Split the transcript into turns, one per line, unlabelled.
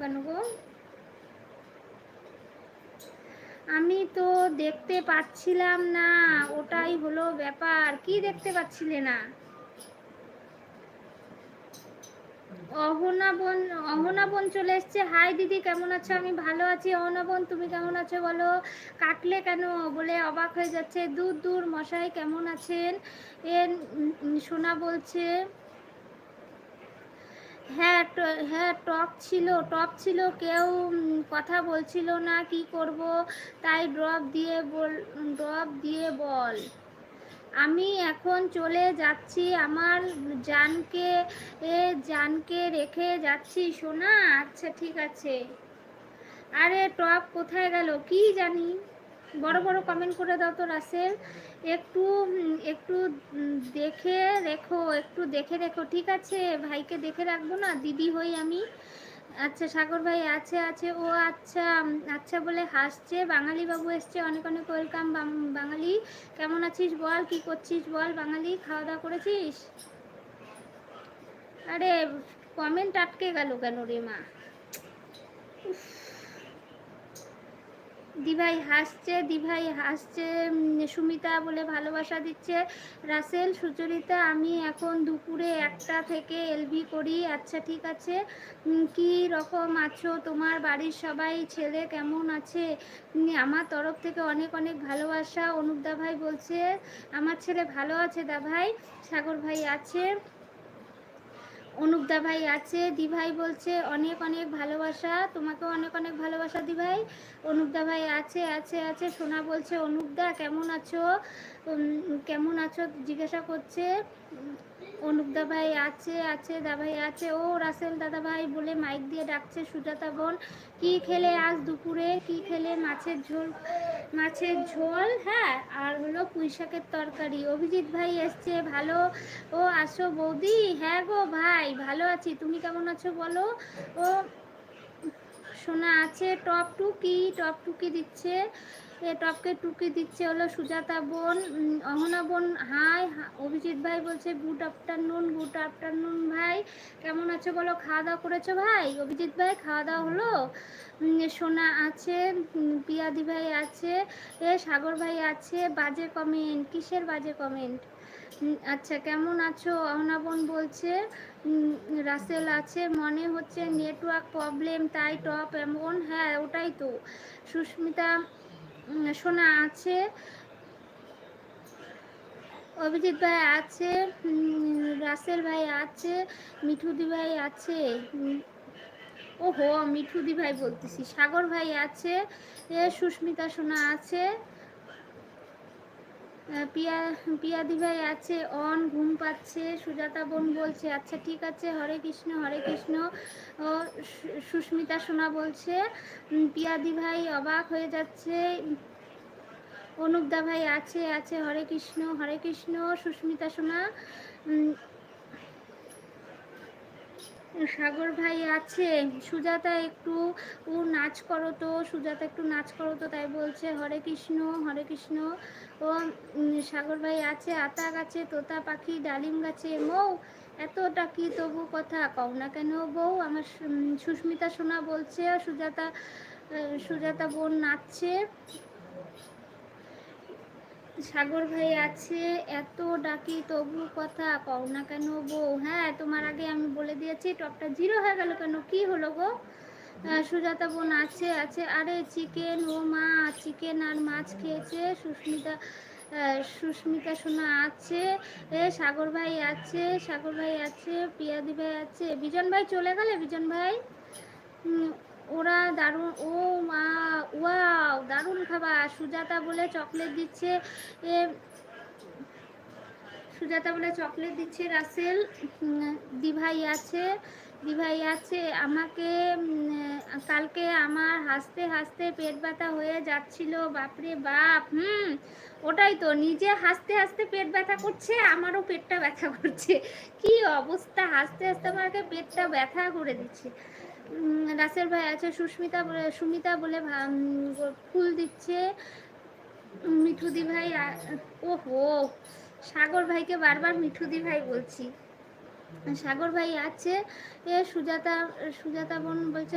কেন আমি তো দেখতে পাচ্ছিলাম না, ওটাই হলো ব্যাপার। কি দেখতে পাচ্ছিলে না? অহনা বোন চলে এসছে। হাই দিদি, কেমন আছো? আমি ভালো আছি। অহনা তুমি কেমন আছো বলো? কাটলে কেন? বলে অবাক হয়ে যাচ্ছে। দূর দূর, মশাই কেমন আছেন? এ সোনা বলছে হ্যাঁ হ্যাঁ টপ ছিল টপ ছিল, কেউ কথা বলছিল না, কি করব? তাই ড্রপ দিয়ে বল, ড্রপ দিয়ে বল। আমি এখন চলে যাচ্ছি, আমার জানকে, এ জানকে রেখে যাচ্ছি, সোনা আচ্ছা ঠিক আছে। আরে, টপ কোথায় গেল? কি জানি? বড় বড় কমেন্ট করে দাও তো রাসেল। একটু একটু দেখে রেখো, একটু দেখে রেখো, ঠিক আছে? ভাইকে দেখে রাখব না? দিদি হই আমি। আচ্ছা সাগর ভাই আছে আছে। ও আচ্ছা আচ্ছা বলে হাসছে। বাঙালি বাবু এসছে, অনেক অনেক ওয়েলকাম বাঙালি। কেমন আছিস বল? কি করছিস বল বাঙালি? খাওয়া দাওয়া করেছিস? আরে কমেন্ট আটকে গেল কেন রে মা? দিভাই হাসছে দিভাই হাসছে সুমিতা বলে ভালোবাসা দিচ্ছে। রাসেল, সুচরিতা, আমি এখন দুপুরে একটা থেকে এলবি করি। আচ্ছা ঠিক আছে। কি রকম আছো? তোমার বাড়ির সবাই, ছেলে কেমন আছে? আমার তরফ থেকে অনেক অনেক ভালোবাসা। অনুপ দা ভাই বলছে, আমার ছেলে ভালো আছে দা ভাই? সাগর ভাই আছে। অনুপদা ভাই আছে দিভাই বলছে, অনেক অনেক ভালোবাসা তোমাকেও অনেক অনেক ভালোবাসা দিভাই অনুপদা ভাই আছে আছে আছে, সোনা বলছে অনুপদা কেমন আছো? কেমন আছো? জিজ্ঞাসা করছে অনুপদা ভাই আছে আছে দাভাই আছে। ও রাসেল দাদা ভাই বলে মাইক দিয়ে ডাকছে সুজাতা বোন, কি খেলে আজ দুপুরে? কি খেলে মাছের ঝোল? মাছের ঝোল হ্যাঁ আর হলো পুঁইশাকের তরকারি। অভিজিৎ ভাই এসছে, ভালো। ও আসো বৌদি। হ্যাঁ গো ভাই, ভালো আছি। তুমি কেমন আছো বলো? ও সোনা আছে, টপ টুকি টপ টুকি দিচ্ছে। এ টপকে টুকি দিচ্ছে হলো সুজাতা বোন অহনা বোন, হাই অভিজিৎ ভাই বলছে, গুড আফটারনুন গুড আফটারনুন ভাই। কেমন আছো বলো? খাওয়া দাওয়া করেছ ভাই? অভিজিৎ ভাই, খাওয়া দাওয়া হলো? সোনা আছে পিয়াদি ভাই আছে, এ সাগর ভাই আছে। বাজে কমেন্ট কিসের বাজে কমেন্ট আচ্ছা কেমন আছো? অহনাবন বলছে রাসেল আছে, মনে হচ্ছে নেটওয়ার্ক প্রবলেম, তাই টপ এমন হ্যাঁ ওটাই তো। সুস্মিতা সোনা আছে, অভিজিৎ ভাই আছে রাসেল ভাই আছে, মিঠুদি ভাই আছে ওহো, মিঠুদি ভাই বলতেছি, সাগর ভাই আছে সুস্মিতা, সোনা আছে পিয়া, পিয়াদি ভাই আছে, অন, ঘুম পাচ্ছে, সুজাতা বোন বলছে আচ্ছা ঠিক আছে, হরে কৃষ্ণ হরে কৃষ্ণ। সুস্মিতা সোনা বলছে পিয়াদি ভাই অবাক হয়ে যাচ্ছে। অনুপদা ভাই আছে আছে, হরে কৃষ্ণ হরে কৃষ্ণ, সুস্মিতা সোনা। সাগর ভাই আছে। সুজাতা একটু, ও নাচ করো তো, সুজাতা একটু নাচ করো তো, তাই বলছে, হরে কৃষ্ণ হরে কৃষ্ণ। ও সাগর ভাই আছে আতা গাছে তোতা পাখি, ডালিম গাছে, মৌ, এতটা কি তবু কথা? কও না কেন বউ, আমার সুস্মিতা সোনা বলছে, সুজাতা সুজাতা বোন নাচছে। সাগর ভাই আছে, এত ডাকি তবু কথা কও না কেন বউ হ্যাঁ তোমার আগে আমি বলে দিয়েছি, টপটা জিরো হয়ে গেল কেন? কি হলো গো? সুজাতা বোন আছে আছে। আরে, চিকেন ও মা, চিকেন আর মাছ খেয়েছে, সুস্মিতা সুস্মিতা সোনা আছে, এ, সাগর ভাই আছে, সাগর ভাই আছে, পিয়াদি ভাই আছে। বিজন ভাই চলে গেলে, বিজন ভাই? ওরা দারুণ, ও মা, ওয়াও, দারুণ খাবার। সুজাতা বলে চকলেট দিচ্ছে সুজাতা বলে চকলেট দিচ্ছে, রাসেল দিভাই আছে দিভাই আছে, আমাকে কালকে আমার হাসতে হাসতে পেট ব্যথা হয়ে যাচ্ছিল, বাপরে বাপ, হুম, ওটাই তো, নিজে হাসতে হাসতে পেট ব্যথা করছে, আমারও পেটটা ব্যথা করছে। কি অবস্থা, হাসতে হাসতে আমাকে পেটটা ব্যথা করে দিচ্ছে। রাসেল ভাই আছে, সুস্মিতা বলে, সুমিতা বলে ফুল দিচ্ছে। মিঠুদি ভাই ওহো, সাগর ভাইকে বারবার মিঠুদি ভাই বলছি। সাগর ভাই আছে সুজাতা সুজাতা বোন বলছে